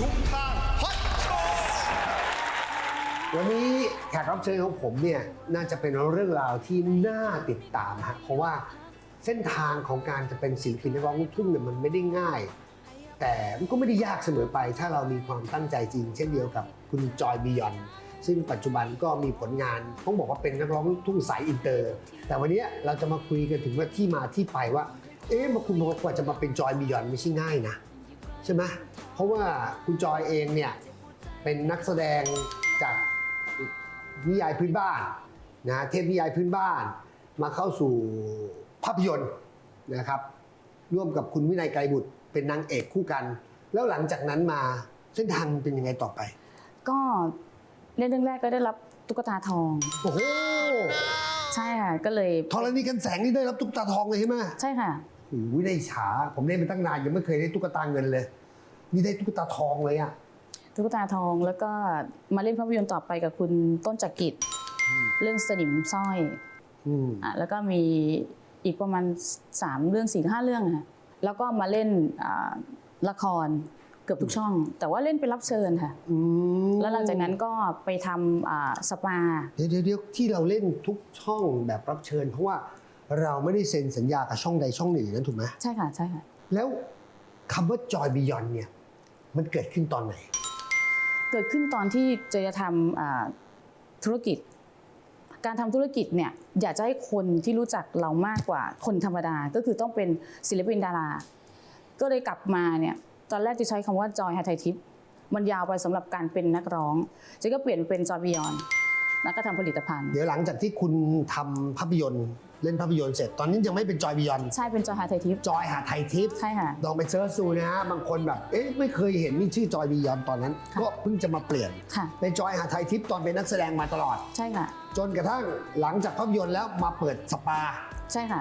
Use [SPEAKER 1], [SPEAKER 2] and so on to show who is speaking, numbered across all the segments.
[SPEAKER 1] ชุมทางฮอตโชว์
[SPEAKER 2] วันนี้แขกรับเชิญของผมเนี่ยน่าจะเป็นเรื่องราวที่น่าติดตามฮะเพราะว่าเส้นทางของการจะเป็นศิลปินนักร้องลูกทุ่งเนี่ยมันไม่ได้ง่าย แต่มันก็ไม่ได้ยากเสมอไป ถ้าเรามีความตั้งใจจริง เช่นเดียวกับคุณจอยบียอนซึ่งปัจจุบันก็มีผลงานต้องบอกว่าเป็นนักร้องลูกทุ่งสายอินเตอร์ แต่วันนี้เราจะมาคุยกันถึงว่าที่มาที่ไปว่า เอ๊ะมาคุณบอกว่ากว่าจะมาเป็นจอยบียอนไม่ใช่ง่ายนะ ใช่ไหม ราะว่าคุณจอยเองเนี่ยเป็นนักแสดงจากนิยายพื้นบ้านนะเทพนิยายพื้นบ้าน มาเข้าสู่ภาพยนตร์นะครับ ร่วมกับคุณวินัยไกรบุตรเป็นนางเอกคู่กัน แล้วหลังจากนั้นมาเส้นทางเป็นยังไงต่อไป
[SPEAKER 3] ก็เล่นเรื่องแรกก็ได้รับตุ๊กตาทอง
[SPEAKER 2] โอ้โห
[SPEAKER 3] ใช่ค่ะก็เลย
[SPEAKER 2] ธรณีกันแสงนี่ได้รับตุ๊กตาทองเลยใช่ไหม
[SPEAKER 3] ใช่ค่ะ
[SPEAKER 2] โอ้โหได้ฉาผมเล่นมาตั้งนานยังไม่เคยได้ตุ๊กตาเงินเลย นี่ได้ตุ๊กตาทองเลยอะ
[SPEAKER 3] ตุ๊กตาทองแล้วก็มาเล่นภาพยนตร์ต่อไปกับคุณต้นจักริดเรื่องสนิมสร้อย
[SPEAKER 2] อืม
[SPEAKER 3] อะแล้วก็มีอีกประมาณ3เรื่องสี่ห้าเรื่องค่ะแล้วก็มาเล่นอ่าละครเกือบทุกช่อง แต่ว่าเล่นเป็นรับเชิญค่ะ
[SPEAKER 2] อืม
[SPEAKER 3] แล้วหลังจากนั้นก็ไปทำอ่าสปา
[SPEAKER 2] เดี๋ยวเดี๋ยวเดี๋ยวที่เราเล่นทุกช่องแบบรับเชิญ เพราะว่าเราไม่ได้เซ็นสัญญากับช่องใดช่องหนึ่งนั้นถูกไหม
[SPEAKER 3] ใช่ค่ะใช่ค่ะ
[SPEAKER 2] แล้วคำว่าจอยบียอนเนี่ย มันเกิดขึ้นตอนไหน
[SPEAKER 3] เกิดขึ้นตอนที่เจจะทำธุรกิจ การทำธุรกิจเนี่ยอยากจะให้คนที่รู้จักเรามากกว่าคนธรรมดา ก็คือต้องเป็นศิลปินดารา ก็เลยกลับมาเนี่ยตอนแรกจะใช้คำว่าจอยฮาไทยทิพย์มันยาวไปสำหรับการเป็นนักร้องเจก็เปลี่ยนเป็นจอยบิยอน แล้วก็ทำผลิตภัณฑ์
[SPEAKER 2] เดี๋ยวหลังจากที่คุณทำภาพยนตร์เล่นภาพยนตร์เสร็จตอนนี้ยังไม่เป็นจอยบียอน
[SPEAKER 3] ใช่เป็นจอยฮาไทยทิพย์
[SPEAKER 2] จอยหาไทยทิพย์
[SPEAKER 3] ใช่ค่ะ
[SPEAKER 2] ลองไปเซิร์ชดูนะฮะบางคนแบบเอ๊ะไม่เคยเห็นมีชื่อจอยบียอนตอนนั้น
[SPEAKER 3] ค่ะ
[SPEAKER 2] ก็เพิ่งจะมาเปลี่ยน
[SPEAKER 3] ค่ะ
[SPEAKER 2] เป็นจอยหาไทยทิพย์ตอนเป็นนักแสดงมาตลอด
[SPEAKER 3] ใช่ค่ะ
[SPEAKER 2] จนกระทั่งหลังจากภาพยนตร์แล้วมาเปิดสปา
[SPEAKER 3] ใช่ค่ะ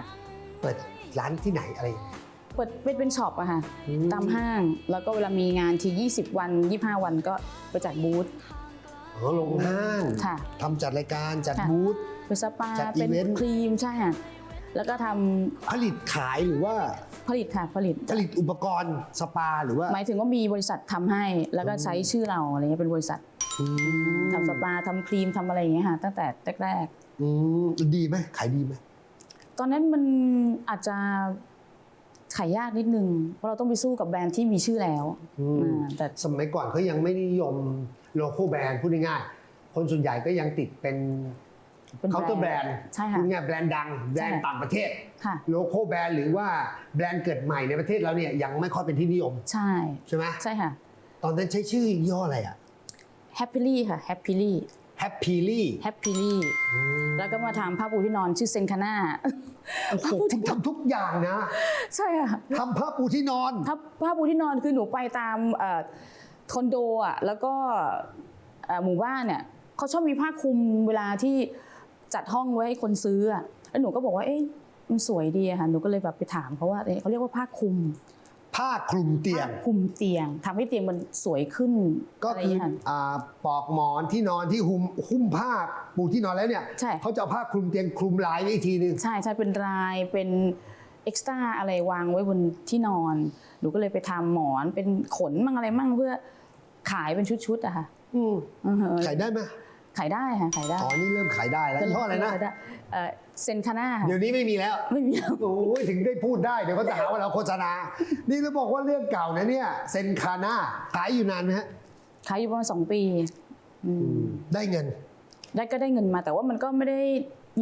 [SPEAKER 2] เปิดร้านที่ไหนอะไรยังไง
[SPEAKER 3] เปิดเป็นเป็นช็อปอะค่ะ
[SPEAKER 2] อืม
[SPEAKER 3] ตามห้างแล้วก็เวลามีงานที20 วัน 25 วันก็ไปจัดบูธ
[SPEAKER 2] อ๋อลงห้าง
[SPEAKER 3] ค่ะ
[SPEAKER 2] ทำจัดรายการจัด
[SPEAKER 3] ค่ะ
[SPEAKER 2] บูธ
[SPEAKER 3] เป็นสปา
[SPEAKER 2] จัด
[SPEAKER 3] เป็น
[SPEAKER 2] อีเวนต์
[SPEAKER 3] ครีมใช่ค่ะแล้วก็ทำ
[SPEAKER 2] ผลิตขายหรือว่า
[SPEAKER 3] ผลิตค่ะผลิต
[SPEAKER 2] ผลิตอุปกรณ์สปาหรือว่า
[SPEAKER 3] หมายถึงว่ามีบริษัททำให้ แล้วก็ใช้ชื่อเราอะไรเงี้ยเป็นบริษัท
[SPEAKER 2] อืม
[SPEAKER 3] ทำสปาทำครีมทำอะไรอย่างเงี้ยค่ะตั้งแต่แรก
[SPEAKER 2] อืมดีไหมขายดีไหม
[SPEAKER 3] ๆตอนนั้นมันอาจจะขายยากนิดนึงเพราะเราต้องไปสู้กับแบรนด์ที่มีชื่อแล้ว
[SPEAKER 2] อืม
[SPEAKER 3] อ่าแต่
[SPEAKER 2] สมัยก่อนเขายังไม่นิยม โลโก้แบรนด์พูดง่ายๆคนส่วนใหญ่ก็ยังติดเป็น
[SPEAKER 3] เป็น
[SPEAKER 2] เคาน์เตอร์แบรนด์
[SPEAKER 3] ใช่ค่ะ
[SPEAKER 2] พูดง่ายๆแบรนด์ดังแบรนด์
[SPEAKER 3] ใช่
[SPEAKER 2] ต่างประเทศ
[SPEAKER 3] ค่ะ
[SPEAKER 2] โลโก้แบรนด์หรือว่าแบรนด์เกิดใหม่ในประเทศเราเนี่ยยังไม่ค่อยเป็นที่นิยม
[SPEAKER 3] ใช่
[SPEAKER 2] ใช่ไหม
[SPEAKER 3] ใช่ค่ะ
[SPEAKER 2] ตอนนั้นใช้ชื่อย่ออะไรอะ
[SPEAKER 3] Happily ค่ะ Happily
[SPEAKER 2] Happily
[SPEAKER 3] Happily แล้วก็มาทำผ้าปูที่นอนชื่อเซนคาน่า
[SPEAKER 2] โอ้โหคุณทำทุกอย่างนะ
[SPEAKER 3] ใช่ค่ะ
[SPEAKER 2] ทำผ้าปูที่นอน
[SPEAKER 3] ผ้าผ้าปูที่นอนคือหนูไปตามเอ่อ คอนโดอะแล้วก็เอ่อหมู่บ้านเนี่ยเขาชอบมีผ้าคลุมเวลาที่จัดห้องไว้ให้คนซื้ออะแล้วหนูก็บอกว่าเอ๊ะมันสวยดีอะค่ะหนูก็เลยแบบไปถามเขาว่าเอ๊ะเขาเรียกว่าผ้าคลุม
[SPEAKER 2] ผ้าคลุมเตียง
[SPEAKER 3] ผ้าคลุมเตียงทำให้เตียงมันสวยขึ้น
[SPEAKER 2] ก็ะ
[SPEAKER 3] ไร
[SPEAKER 2] คือ
[SPEAKER 3] ย่างเงี้ยค่ะ
[SPEAKER 2] อ่าปลอกหมอนที่นอนที่หุ้มหุ้มผ้าปูที่นอนแล้วเนี่ย
[SPEAKER 3] ใช่
[SPEAKER 2] เขาจะเอาผ้าคลุมเตียงคลุมลายไว้อีกทีหนึง
[SPEAKER 3] ใช่ใช่เป็นลายเป็นเอ็กซ์ตร้าอะไรวางไว้บนที่นอน หนูก็เลยไปทำหมอนเป็นขนมั่งอะไรมั่งเพื่อ ขายเป็นชุดๆอะค่ะ
[SPEAKER 2] อืม
[SPEAKER 3] อือฮะ
[SPEAKER 2] ขายได้ไหม
[SPEAKER 3] ขายได้ค่ะขายได้
[SPEAKER 2] อ๋อนี่เริ่มขายได้แล้วยี่ห้ออะไรนะ
[SPEAKER 3] ขายด้เอ่อเซนคาน่าค่ะ
[SPEAKER 2] เดี๋ยวนี้ไม่มีแล้ว
[SPEAKER 3] ไม่มีแล้ว
[SPEAKER 2] โอ้ยถึงได้พูดได้เดี๋ยวเขาจะหาว่าเราโฆษณา นี่เราบอกว่าเรื่องเก่านะเนี่ยเซนคาน่าขายอยู่นานไหมฮะ
[SPEAKER 3] ขายอยู่ประมาณสองปีอืม
[SPEAKER 2] ได้เงิน
[SPEAKER 3] ได้ก็ได้เงินมาแต่ว่ามันก็ไม่ได้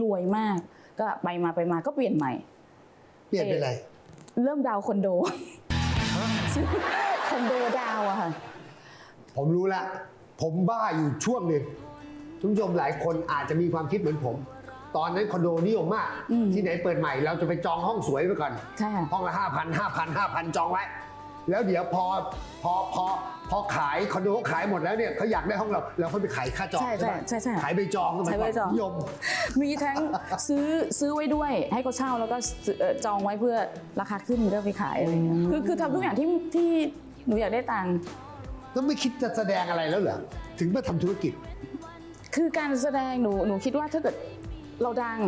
[SPEAKER 3] รวยมาก ก็ไปมาไปมาก็เปลี่ยนใหม่
[SPEAKER 2] เปลี่ยนเป็นอะไร
[SPEAKER 3] เริ่มดาวน์คอนโดซื้อคอนโดดาวอะค่ะ
[SPEAKER 2] ผมรู้ละ ผมบ้าอยู่ช่วงหนึ่งทุกผู้ชมหลายคนอาจจะมีความคิดเหมือนผม ตอนนั้นคอนโดนิยมมาก
[SPEAKER 3] อืม
[SPEAKER 2] ที่ไหนเปิดใหม่เราจะไปจองห้องสวยไว้ก่อน
[SPEAKER 3] ใช่ค่ะ
[SPEAKER 2] ห้องละห้าพันห้าพันห้าพันจองไว้ แล้วเดี๋ยวพอพอพอพอขายคอนโดเขาขายหมดแล้วเนี่ยเขาอยากได้ห้องเราเราค่อยไปขายค่าจอง
[SPEAKER 3] ใช่ใช่
[SPEAKER 2] ปะ
[SPEAKER 3] ใช่ใช่
[SPEAKER 2] ขายใบจองสมัย
[SPEAKER 3] ใช้ใบ
[SPEAKER 2] ก่อน
[SPEAKER 3] จอง
[SPEAKER 2] นิยม
[SPEAKER 3] มีทั้งซื้อซื้อไว้ด้วยให้เขาเช่าแล้วก็ซื้อเอ่อจองไว้เพื่อราคาขึ้นก็ไปขายอะไรเงี้ยคือคือทำทุกอย่างที่ที่หนูอยากได้ตังค์
[SPEAKER 2] แล้วไม่คิดจะแสดงอะไรแล้วเหรอถึงมาทำธุรกิจ
[SPEAKER 3] คือการแสดงหนูหนูคิดว่าถ้าเกิดเราดัง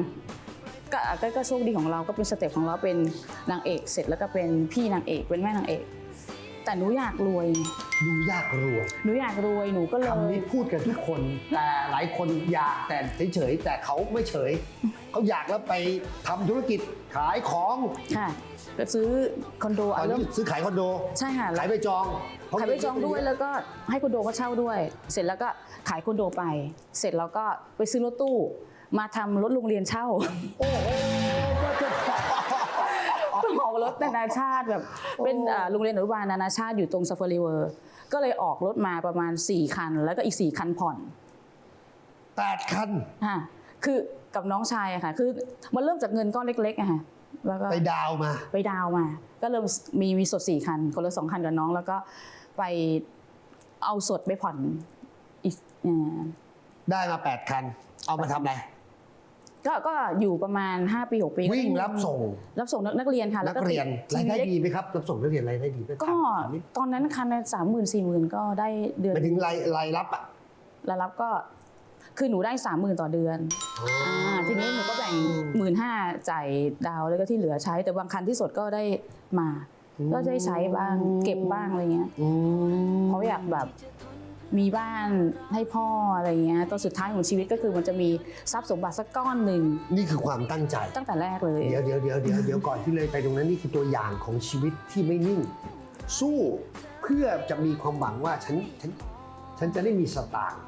[SPEAKER 3] ก็ก็ก็โชคดีของเราก็เป็นสเต็ปของเราเป็นนางเอกเสร็จแล้วก็เป็นพี่นางเอกเป็นแม่นางเอกแแต่หนูอยากรวย
[SPEAKER 2] ดูยากรวย
[SPEAKER 3] หนูอยากรวยหนูก็เลย
[SPEAKER 2] คำนี้พูดกันทุกคนแต่หลายคนอยากแต่เฉยๆแต่เขาไม่เฉย เขาอยากแล้วไปทำธุรกิจขายของ
[SPEAKER 3] ค่ะก็ซื้อคอนโด
[SPEAKER 2] ตอ
[SPEAKER 3] เอา
[SPEAKER 2] น
[SPEAKER 3] เริ่
[SPEAKER 2] นี้
[SPEAKER 3] ม
[SPEAKER 2] ซื้อขายคอนโด
[SPEAKER 3] ใช่ค่ะ
[SPEAKER 2] ขายไปจอง
[SPEAKER 3] ขายไปจองด้วยแล้วก็ให้คอนโดเขาเช่าด้วย เสร็จแล้วก็ขายคอนโดไป เสร็จแล้วก็ไปซื้อรถตู้ มาทำรถโรงเรียนเช่า
[SPEAKER 2] โอ้โหก็จะ
[SPEAKER 3] ออกรถนานาชาติแบบเป็นอ่าโรงเรียนอนุบาลนานาชาติอยู่ตรงซาฟารีเวอร์ก็เลยออกรถมาประมาณ 4 คัน แล้วก็อีก 4 คันผ่อน
[SPEAKER 2] แปดคัน
[SPEAKER 3] ค่ะคือกับน้องชายอะค่ะ คือมันเริ่มจากเงินก้อนเล็กๆอะค่ะ แล้วก็
[SPEAKER 2] ไปดาวมา
[SPEAKER 3] ไปดาวน์มา ก็เริ่มมีมีสด4คันคนละสองคันกับน้อง แล้วก็ไปเอาสดไปผ่อนอีกเอ่อ
[SPEAKER 2] ได้มา 8 คัน เอามาทำอะไร
[SPEAKER 3] ก็ก็อยู่ประมาณ 5 ปี 6 ปี
[SPEAKER 2] วิ่งรับส่ง
[SPEAKER 3] รับส่งนักนักเรียนค่ะ
[SPEAKER 2] นั
[SPEAKER 3] แล้ว
[SPEAKER 2] ก
[SPEAKER 3] ก็
[SPEAKER 2] เรียน
[SPEAKER 3] ที
[SPEAKER 2] รายได้
[SPEAKER 3] เล็ก
[SPEAKER 2] ดีไหมครับรับส่งนักเรียนรายได้ดีไหม
[SPEAKER 3] ก็
[SPEAKER 2] ถามนิด
[SPEAKER 3] ตอนนั้นคันละสามหมื่นสี่หมื่นก็ได้เดือน
[SPEAKER 2] หมายถึงรายรายรับอะ
[SPEAKER 3] รายรับก็ คือหนูได้สามหมื่นต่อเดือน อ่า ทีนี้หนูก็แบ่งหมื่นห้าจ่ายดาวแล้วก็ที่เหลือใช้ แต่บางคันที่สดก็ได้มา ก็ได้ใช้บ้าง เก็บบ้างอะไรเงี้ย
[SPEAKER 2] อืม
[SPEAKER 3] เขาอยากแบบมีบ้านให้พ่ออะไรเงี้ยตอนสุดท้ายของชีวิตก็คือมันจะมีทรัพย์สมบัติสักก้อนหนึ่ง
[SPEAKER 2] นี่คือความตั้งใจ
[SPEAKER 3] ตั้งแต่แรกเลย
[SPEAKER 2] เดี๋ยวเดี๋ยวเดี๋ยวเดี๋ยวเดี๋ยวก่อนที่เลยไปตรงนั้นนี่คือตัวอย่างของชีวิตที่ไม่นิ่ง สู้เพื่อจะมีความหวังว่าฉันฉันฉันจะได้มีสตางค์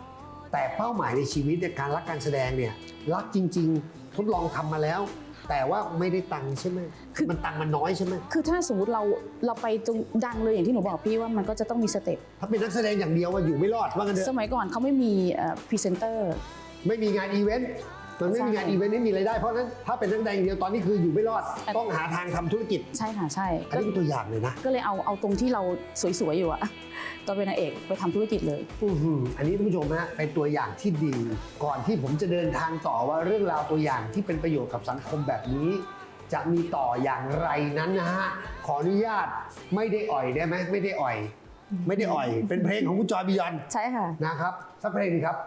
[SPEAKER 2] แต่เป้าหมายในชีวิตเนี่ยการรักการแสดงเนี่ยรักจริง ๆ ทดลองทำมาแล้ว แต่ว่าไม่ได้ตังค์ใช่ไหม
[SPEAKER 3] คือ
[SPEAKER 2] มันตังค์มันน้อยใช่ไหม
[SPEAKER 3] คือถ้าสมมติเราเราไปตรงดังเลยอย่างที่หนูบอกพี่ว่ามันก็จะต้องมีสเต็ป
[SPEAKER 2] ถ้าเป็นนักแสดงอย่างเดียวว่าอยู่ไม่รอดว่ากันเถ
[SPEAKER 3] ส
[SPEAKER 2] อะ
[SPEAKER 3] มัยก่อนเขาไม่มีพรีเซนเตอร์
[SPEAKER 2] ไม่มีงานอีเวนต์ มันไม่มีงาน
[SPEAKER 3] ใช่
[SPEAKER 2] อีเวนต์ไม่มีรายได้เพราะฉะนั้นถ้าเป็นนักแสดงอย่างเดียวตอนนี้คืออยู่ไม่รอด
[SPEAKER 3] อัน
[SPEAKER 2] ต้องหาทางทำธุรกิจ
[SPEAKER 3] ใช่ค่ะใช่
[SPEAKER 2] อัน
[SPEAKER 3] ก็
[SPEAKER 2] นี้เป็นตัวอย่างเลยนะ
[SPEAKER 3] ก็เลยเอาเอาตรงที่เราสวยๆอยู่อะตอนเป็นนางเอกไปทำธุรกิจเลย
[SPEAKER 2] อื้อหืออันนี้ท่านผู้ชมฮะเป็นตัวอย่างที่ดี ก่อนที่ผมจะเดินทางต่อว่าเรื่องราวตัวอย่างที่เป็นประโยชน์กับสังคมแบบนี้จะมีต่ออย่างไรนั้นนะฮะ ขออนุญาตไม่ได้อ่อยได้ไหมไม่ได้อ่อย ไม่ได้อ่อย เป็นเพลงของคุณจอยบิยอน
[SPEAKER 3] ใช่ค่ะ
[SPEAKER 2] นะครับ สักเพลงหนึงครับ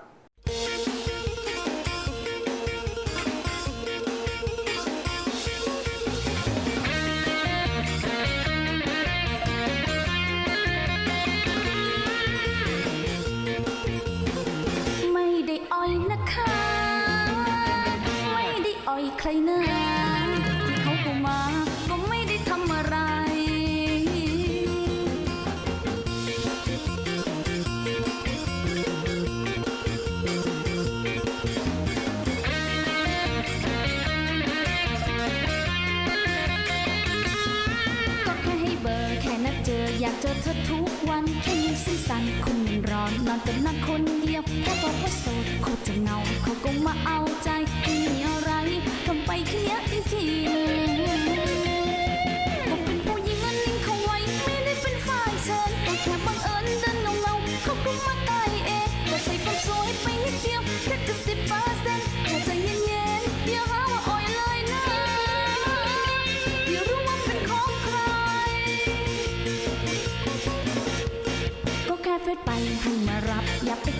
[SPEAKER 4] ร้อนนอนกับนักคนเดียวแค่บอกว่าโสดโคตรจะเหงาเขาก็มาเอา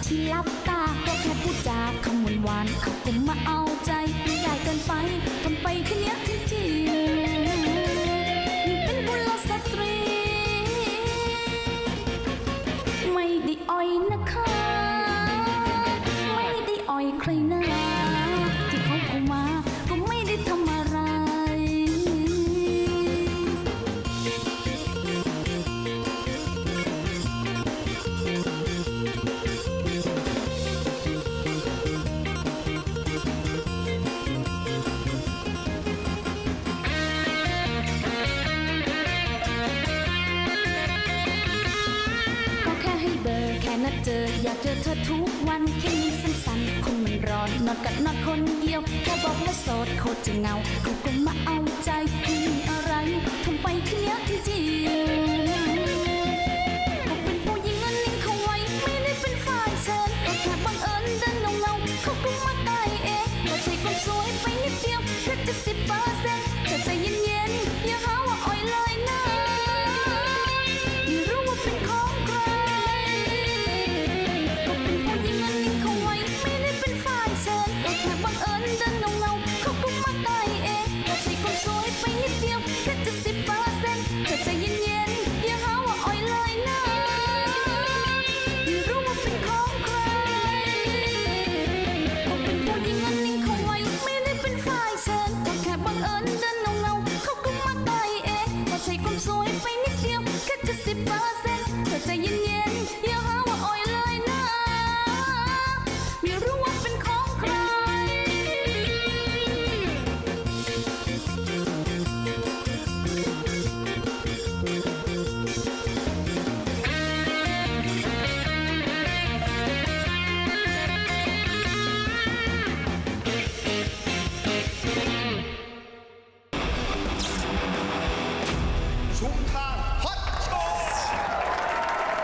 [SPEAKER 4] ที่รับตาก็แค่พูดจาคำหวานหวานเขาก็มาเอาใจไม่ได้เกินไป เจอเธอทุกวันแค่นี้สั้นๆคงมันร้อนนอนกับนอนคนเดียวแค่บอกว่าโสดโคตรจะเงาเขาก็มาเอาใจ